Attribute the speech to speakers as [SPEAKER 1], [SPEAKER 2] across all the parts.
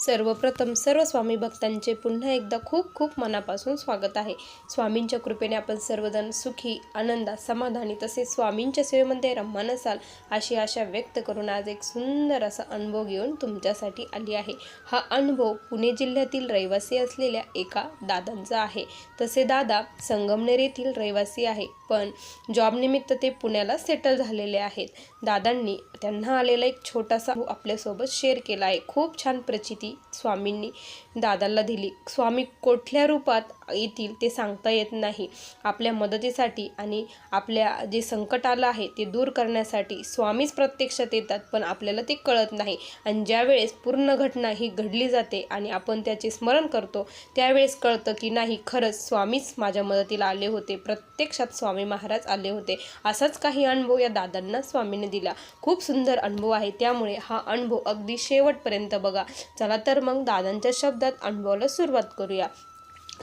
[SPEAKER 1] सर्वप्रथम सर्व स्वामी भक्तांचे पुन्हा एकदा खूप खूप मनापासून स्वागत आहे. स्वामींच्या कृपेने आपण सर्वजण सुखी आनंदात समाधानी तसेच स्वामींच्या सेवेमध्ये रममान असाल अशी आशा व्यक्त करून आज एक सुंदर असा अनुभव घेऊन तुमच्यासाठी आली आहे. हा अनुभव पुणे जिल्ह्यातील रहिवासी असलेल्या एका दादांचा आहे. तसे दादा संगमनेर येथील रहिवासी आहे पण जॉबनिमित्त ते पुण्याला सेटल झालेले आहेत. दादांनी त्यांना आलेला एक छोटासा आपल्यासोबत शेअर केला आहे. खूप छान प्रचिती स्वामींनी दादाला दिली. स्वामी कुठल्या रूपात येतील ते सांगता येत नाही. आपल्या मदतीसाठी आणि आपल्या जे संकट आलं आहे ते दूर करण्यासाठी स्वामीच प्रत्यक्षात येतात पण आपल्याला ते कळत नाही. आणि ज्यावेळेस पूर्ण घटना ही घडली जाते आणि आपण त्याचे स्मरण करतो त्यावेळेस कळतं की नाही खरंच स्वामीच माझ्या मदतीला आले होते. प्रत्यक्षात स्वामी महाराज आले होते. असाच काही अनुभव या दादांना स्वामीने दिला. खूप सुंदर अनुभव आहे. त्यामुळे हा अनुभव अगदी शेवटपर्यंत बघा. चला तर मग दादांच्या शब्द शब्दात अनुभवायला सुरुवात करूया.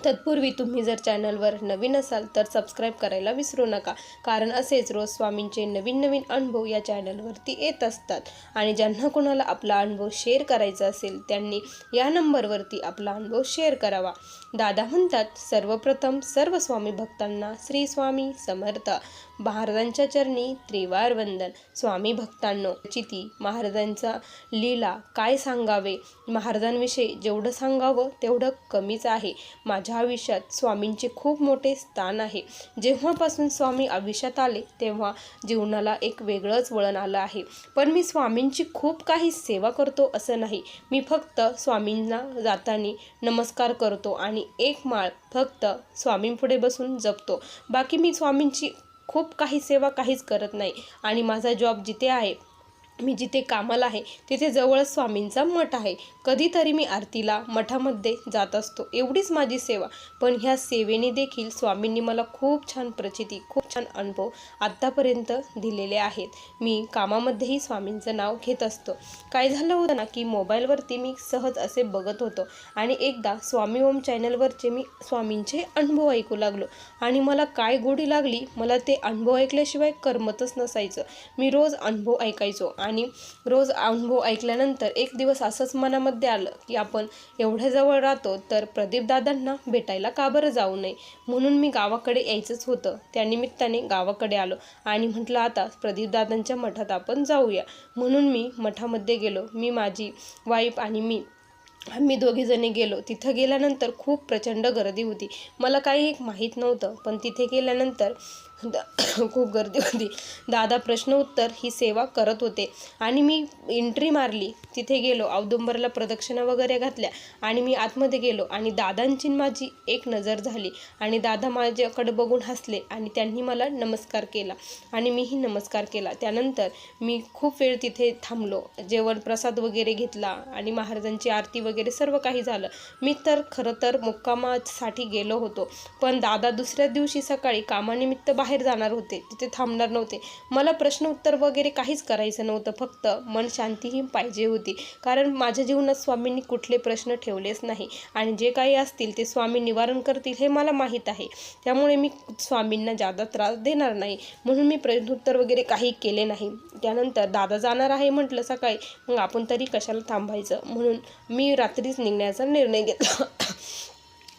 [SPEAKER 1] तत्पूर्वी तुम्ही जर चॅनलवर नवीन असाल तर सबस्क्राईब करायला विसरू नका. कारण असेच रोज स्वामींचे नवीन नवीन अनुभव या चॅनलवरती येत असतात. आणि ज्यांना कोणाला आपला अनुभव शेअर करायचा असेल त्यांनी या नंबरवरती आपला अनुभव शेअर करावा. दादा म्हणतात सर्वप्रथम सर्व स्वामी भक्तांना श्री स्वामी समर्थ. महाराजांच्या चरणी त्रिवार वंदन. स्वामी भक्तांनो चिती महाराजांचा लीला काय सांगावे? महाराजांविषयी जेवढं सांगावं तेवढं कमीच आहे. माझ्या माझ्या आयुष्यात स्वामींचे खूप मोठे स्थान आहे. जेव्हापासून स्वामी आयुष्यात आले तेव्हा जीवनाला एक वेगळंच वळण आलं आहे. पण मी स्वामींची खूप काही सेवा करतो असं नाही. मी फक्त स्वामींना जाताना नमस्कार करतो आणि एक माळ फक्त स्वामींपुढे बसून जपतो. बाकी मी स्वामींची खूप काही सेवा काहीच करत नाही. आणि माझा जॉब जिथे आहे मी जिथे कामाला आहे तिथे जवळच स्वामींचा मठ आहे. कधीतरी मी आरतीला मठामध्ये जात असतो. एवढीच माझी सेवा. पण ह्या सेवेने देखील स्वामींनी मला खूप छान प्रचिती खूप छान अनुभव आत्तापर्यंत दिलेले आहेत. मी कामामध्येही स्वामींचं नाव घेत असतो. काय झालं होतं ना की मोबाईलवरती मी सहज असे बघत होतो आणि एकदा स्वामी ओम चॅनलवरचे मी स्वामींचे अनुभव ऐकू लागलो. आणि मला काय गोडी लागली मला ते अनुभव ऐकल्याशिवाय करमतच नसायचं. मी रोज अनुभव ऐकायचो आणि रोज अनुभव ऐकल्यानंतर एक दिवस असंच मनामध्ये आलं की आपण एवढ्या जवळ राहतो तर प्रदीपदादांना भेटायला का बरं जाऊ नये? म्हणून मी गावाकडे यायचंच होतं. त्यानिमित्ताने गावाकडे आलो आणि म्हटलं आता प्रदीपदादांच्या मठात आपण जाऊया. म्हणून मी मठामध्ये गेलो. मी माझी वाईफ आणि मी आम्ही दोघीजणी गेलो. तिथं गेल्यानंतर खूप प्रचंड गर्दी होती. मला काही एक माहीत नव्हतं पण तिथे गेल्यानंतर खूप गर्दी होती. दादा प्रश्न उत्तर ही सेवा करत होते. आणि मी एंट्री मारली. तिथे गेलो. औदुंबरला प्रदक्षिणा वगैरे घातल्या. आणि मी आतमध्ये गेलो. आणि दादांची माझी एक नजर झाली. आणि दादा माझ्याकडे बघून हसले. आणि त्यांनी मला नमस्कार केला. आणि मीही नमस्कार केला. त्यानंतर मी खूप वेळ तिथे थांबलो. जेवण प्रसाद वगैरे घेतला. आणि महाराजांची आरती वगैरे सर्व काही झालं. मी तर खरं तर मुक्कामासाठी गेलो होतो. पण दादा दुसऱ्या दिवशी सकाळी कामानिमित्त बाहेर बाहेर जाणार होते तिथे थांबणार नव्हते. मला प्रश्न उत्तर वगैरे काहीच करायचं नव्हतं फक्त मन शांतीही पाहिजे होती. कारण माझ्या जीवनात स्वामींनी कुठले प्रश्न ठेवलेच नाही. आणि जे काही असतील ते स्वामी निवारण करतील हे मला माहीत आहे. त्यामुळे मी स्वामींना जादा त्रास देणार नाही. म्हणून मी प्रश्नोत्तर वगैरे काही केले नाही. त्यानंतर दादा जाणार आहे म्हटलं सकाळी मग आपण तरी कशाला थांबायचं? म्हणून मी रात्रीच निघण्याचा निर्णय घेतला.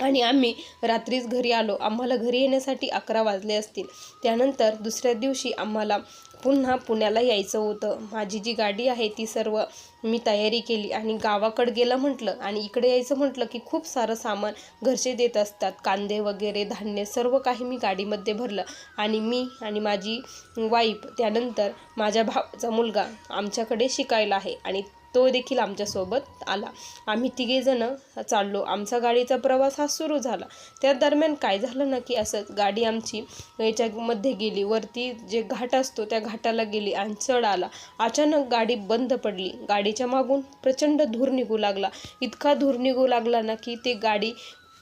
[SPEAKER 1] आणि आम्ही रात्रीच घरी आलो. आम्हाला घरी येण्यासाठी अकरा वाजले असतील. त्यानंतर दुसऱ्या दिवशी आम्हाला पुन्हा पुण्याला यायचं होतं. माझी जी गाडी आहे ती सर्व मी तयारी केली आणि गावाकडं गेलं म्हटलं आणि इकडे यायचं म्हटलं की खूप सारं सामान घरचे देत असतात. कांदे वगैरे धान्य सर्व काही मी गाडीमध्ये भरलं. आणि मी आणि माझी वाईफ त्यानंतर माझ्या भावाचा मुलगा आमच्याकडे शिकायला आहे आणि तो देखील आमच्यासोबत आला. आम्ही तिघेजणं चाललो. आमचा गाडीचा प्रवास हा सुरू झाला. त्या दरम्यान काय झालं ना की असंच गाडी आमची याच्यामध्ये गेली. वरती जे घाट असतो त्या घाटाला गेली आणि चढ आला. अचानक गाडी बंद पडली. गाडीच्या मागून प्रचंड धूर निघू लागला. इतका धूर निघू लागला ना की ते गाडी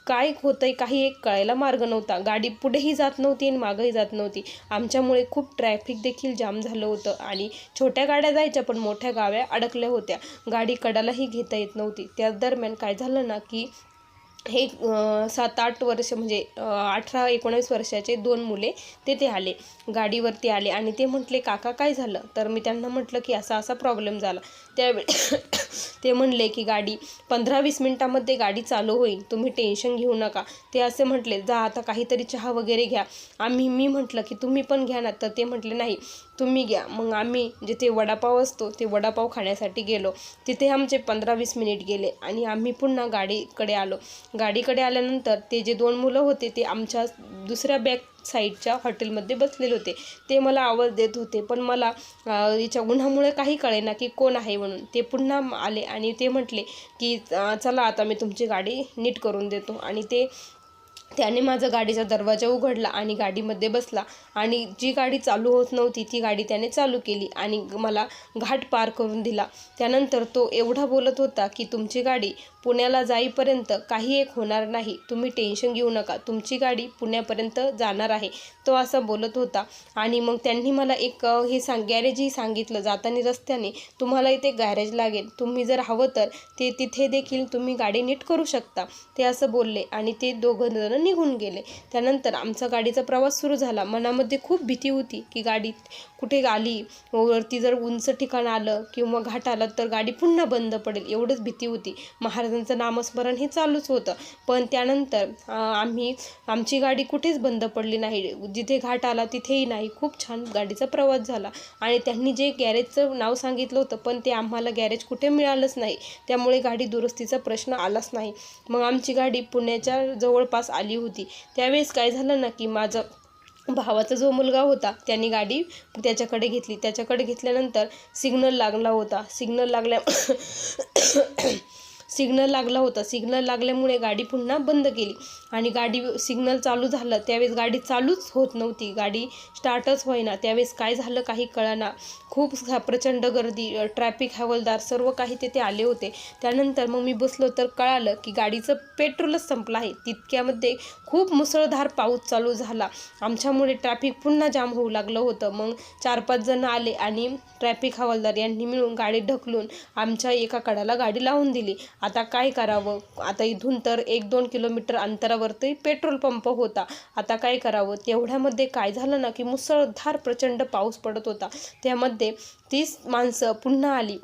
[SPEAKER 1] काय होतंय काही एक कळायला मार्ग नव्हता. गाडी पुढेही जात नव्हती आणि मागंही जात नव्हती. आमच्यामुळे खूप ट्रॅफिक देखील जाम झालं होतं आणि छोट्या गाड्या जायच्या पण मोठ्या गाव्या अडकल्या होत्या. गाडी कडालाही घेता येत नव्हती. त्या दरम्यान काय झालं ना की हे सात आठ वर्ष म्हणजे अठरा एकोणावीस वर्षाचे दोन मुले तेथे आले. गाडीवरती आले आणि ते म्हटले काका काय झालं? तर मी त्यांना म्हटलं की असा असा प्रॉब्लेम झाला. त्यावेळी ते म्हणले की गाडी पंधरा वीस मिनटामध्ये गाडी चालू होईल. तुम्ही टेन्शन घेऊ नका. ते असे म्हटले जा आता काहीतरी चहा वगैरे घ्या. आम्ही मी म्हटलं की तुम्ही पण घ्या ना. तर ते म्हटले नाही तुम्ही घ्या. मग आम्ही जिथे वडापाव असतो ते वडापाव खाण्यासाठी गेलो. तिथे आमचे पंधरा वीस मिनिट गेले आणि आम्ही पुन्हा गाडीकडे आलो. गाडीकडे आल्यानंतर ते जे दोन मुलं होते ते आमच्या दुसऱ्या बॅक साईडच्या हॉटेलमध्ये बसलेले होते. ते मला आवाज देत होते पण मला याच्या उन्हामुळे काही कळेना की कोण आहे म्हणून. ते पुन्हा आले आणि ते म्हटले की चला आता मी तुमची गाडी नीट करून देतो. आणि ते त्याने माझा गाडीचा दरवाजा उघडला आणि गाडीमध्ये बसला. आणि जी गाडी चालू होत नव्हती ती गाडी त्याने चालू केली आणि मला घाट पार करून दिला. त्यानंतर तो एवढा बोलत होता की तुमची गाडी पुण्याला जाईपर्यंत काही एक होणार नाही. तुम्ही टेन्शन घेऊ नका. तुमची गाडी पुण्यापर्यंत जाणार आहे. तो असा बोलत होता. आणि मग त्यांनी मला एक हे सांग गॅरेजही सांगितलं. जाताना रस्त्याने तुम्हाला इथे गॅरेज लागेल. तुम्ही जर हवं तर ते तिथे देखील तुम्ही गाडी नीट करू शकता. ते असं बोलले आणि ते दोघं जण निघून गेले. त्यानंतर आमचा गाडीचा प्रवास सुरू झाला. मनामध्ये खूप भीती होती की गाडी कुठे आली? वरती जर उंच ठिकाण आलं किंवा घाट आला तर गाडी पुन्हा बंद पडेल एवढंच भीती होती. महाराजांचं नामस्मरण हे चालूच होतं. पण त्यानंतर आम्ही आमची गाडी कुठेच बंद पडली नाही. जिथे घाट आला तिथेही नाही. खूप छान गाडीचा प्रवास झाला. आणि त्यांनी जे गॅरेजचं नाव सांगितलं होतं पण ते आम्हाला गॅरेज कुठे मिळालंच नाही. त्यामुळे गाडी दुरुस्तीचा प्रश्न आलाच नाही. मग आमची गाडी पुण्याच्या जवळपास आली. होती. त्यावेळेस काय झालं ना की माझं भावाचा जो मुलगा होता त्यांनी गाडी त्याच्याकडे घेतली. त्याच्याकडे घेतल्यानंतर सिग्नल लागला होता. सिग्नल लागल्या सिग्नल लागला होता. सिग्नल लागल्यामुळे गाडी पुन्हा बंद केली आणि गाडी सिग्नल चालू झालं. त्यावेळेस गाडी चालूच होत नव्हती. गाडी स्टार्टच होईना. त्यावेळेस काय झालं काही कळाना. खूप प्रचंड गर्दी ट्रॅफिक हवालदार सर्व काही तिथे आले होते. त्यानंतर मग मी बसलो तर कळालं की गाडीचं पेट्रोलच संपलं आहे. तितक्यामध्ये खूप मुसळधार पाऊस चालू झाला. आमच्यामुळे ट्रॅफिक पुन्हा जाम होऊ लागलं होतं. मग चार पाच जण आले आणि ट्रॅफिक हवालदार यांनी मिळून गाडी ढकलून आमच्या एका कडाला गाडी लावून दिली. आता काय करावं? आता इथून तर एक दोन किलोमीटर अंतरावरती पेट्रोल पंप होता. आता काय करावं? तेवढ्यामध्ये काय झालं ना की मुसळधार प्रचंड पाऊस पडत होता. त्यामध्ये तीच माणसं पुन्हा आली.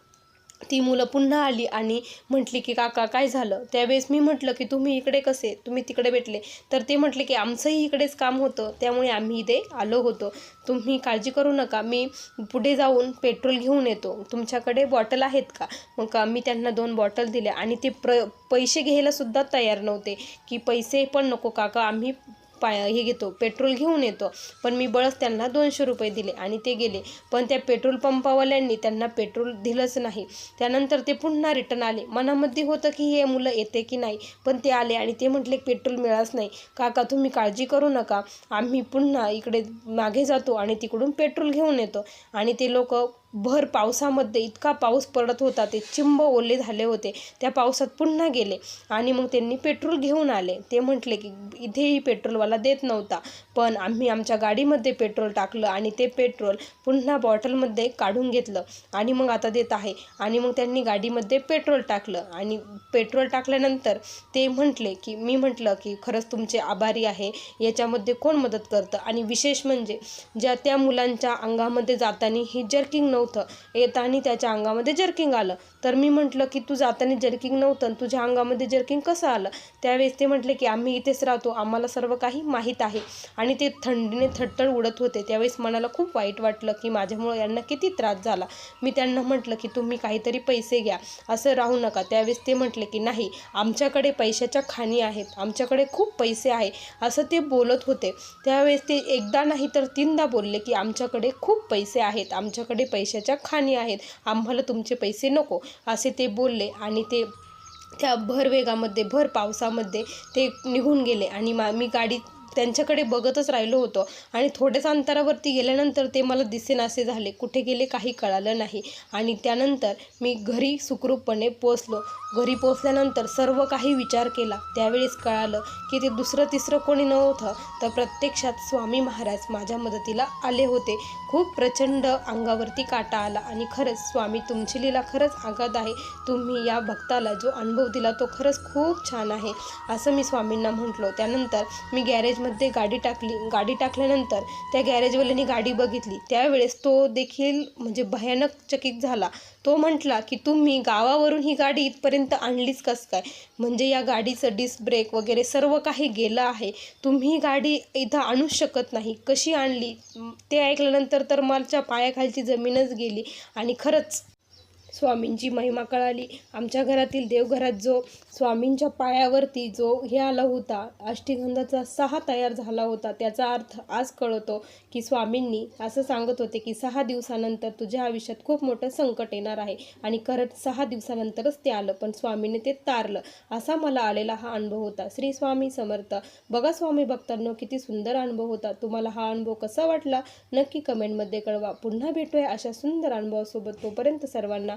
[SPEAKER 1] ती मुलं पुन्हा आली आणि म्हटली की काका काय झालं? त्यावेळेस मी म्हटलं की तुम्ही इकडे कसे? तुम्ही तिकडे भेटले. तर ते म्हटले की आमचंही इकडेच काम होतं. त्यामुळे आम्ही इथे आलो होतो. तुम्ही काळजी करू नका. मी पुढे जाऊन पेट्रोल घेऊन येतो. तुमच्याकडे बॉटल आहेत का? मग मी त्यांना दोन बॉटल दिल्या आणि ते प्र पैसे घ्यायलासुद्धा तयार नव्हते की पैसे पण नको काका आम्ही पाय हे घेतो पेट्रोल घेऊन येतो. पण मी बळच त्यांना दोनशे रुपये दिले आणि ते गेले. पण त्या पेट्रोल पंपावाल्यांनी त्यांना पेट्रोल दिलंच नाही. त्यानंतर ते पुन्हा रिटर्न आले. मनामध्ये होतं की हे मुलं येते की नाही पण ते आले आणि ते म्हटले पेट्रोल मिळाच नाही. काका तुम्ही काळजी करू नका. आम्ही पुन्हा इकडे मागे जातो आणि तिकडून पेट्रोल घेऊन येतो. आणि ते लोक भर पावसामध्ये इतका पाऊस पडत होता ते चिंब ओले झाले होते. त्या पावसात पुन्हा गेले आणि मग त्यांनी पेट्रोल घेऊन आले. ते म्हटले की इथेही पेट्रोलवाला देत नव्हता. पण आम्ही आमच्या गाडीमध्ये पेट्रोल टाकलं आणि ते पेट्रोल पुन्हा बॉटलमध्ये काढून घेतलं आणि मग आता देत आहे. आणि मग त्यांनी गाडीमध्ये पेट्रोल टाकलं. आणि पेट्रोल टाकल्यानंतर ते म्हटले की मी म्हटलं की खरंच तुमचे आभारी आहे. याच्यामध्ये कोण मदत करतं? आणि विशेष म्हणजे ज्या त्या मुलांच्या अंगामध्ये जाताना ही जर्किंग नव्हतं. येताना त्याच्या अंगामध्ये जर्किंग आलं. तर मी म्हटलं की तू जाताना जर्किंग नव्हतं आणि तुझ्या अंगामध्ये जर्किंग कसं आलं? त्यावेळेस ते म्हटले की आम्ही इथेच राहतो आम्हाला सर्व काही माहीत आहे. आणि ते थंडीने थट्टड उडत होते. त्यावेळेस मनाला खूप वाईट वाटलं की माझ्यामुळं यांना किती त्रास झाला. मी त्यांना म्हटलं की तुम्ही काहीतरी पैसे घ्या असं राहू नका. त्यावेळेस ते म्हटले की नाही आमच्याकडे पैशाच्या खाणी आहेत आमच्याकडे खूप पैसे आहे असं ते बोलत होते. त्यावेळेस ते एकदा नाही तर तीनदा बोलले की आमच्याकडे खूप पैसे आहेत आमच्याकडे पैशाच्या खाणी आहेत आम्हाला तुमचे पैसे नको. असे ते बोलले आणि ते त्या भर वेगामध्ये भर पावसामध्ये ते निघून गेले. आणि मा मी गाडीत त्यांच्याकडे बघतच राहिलो होतो. आणि थोड्याच अंतरावरती गेल्यानंतर ते मला दिसेनासे झाले. कुठे गेले काही कळालं नाही. आणि त्यानंतर मी घरी सुखरूपपणे पोचलो घरी पोचल्यानंतर सर्व काही विचार केला. त्यावेळेस कळालं की ते दुसरं तिसरं कोणी नव्हतं. तर प्रत्यक्षात स्वामी महाराज माझ्या मदतीला आले होते. खूप प्रचंड अंगावरती काटा आला. आणि खरंच स्वामी तुमची लीला खरंच आघात आहे. तुम्ही या भक्ताला जो अनुभव दिला तो खरंच खूप छान आहे. असं मी स्वामींना म्हटलो. त्यानंतर मी गॅरेज गॅरेजमध्ये गाडी टाकली गाडी टाकल्यानंतर त्या गॅरेजवाल्याने गाडी बघितली. त्यावेळेस तो देखील म्हणजे भयानक चकित झाला. तो म्हटला की तुम्ही गावावरून ही गाडी इथपर्यंत आणलीच कसं काय? म्हणजे या गाडीचं डिस्क ब्रेक वगैरे सर्व काही गेलं आहे. तुम्ही गाडी इथं आणू शकत नाही. कशी आणली? ते ऐकल्यानंतर तर मालच्या पायाखालची जमीनच गेली आणि खरंच स्वामींची महिमा कळाली. आमच्या घरातील देवघरात जो स्वामींच्या पायावरती जो हे आला होता अष्टीगंधाचा सहा तयार झाला होता त्याचा अर्थ आज कळतो की स्वामींनी असं सांगत होते की सहा दिवसानंतर तुझ्या आयुष्यात खूप मोठं संकट येणार आहे आणि खरंच सहा दिवसानंतरच ते आलं पण स्वामीने ते तारलं असा मला आलेला हा अनुभव होता. श्री स्वामी समर्थ बघा स्वामी भक्तांनो किती सुंदर अनुभव होता. तुम्हाला हा अनुभव कसा वाटला? नक्की कमेंटमध्ये कळवा. पुन्हा भेटूया अशा सुंदर अनुभवासोबत तोपर्यंत सर्वांना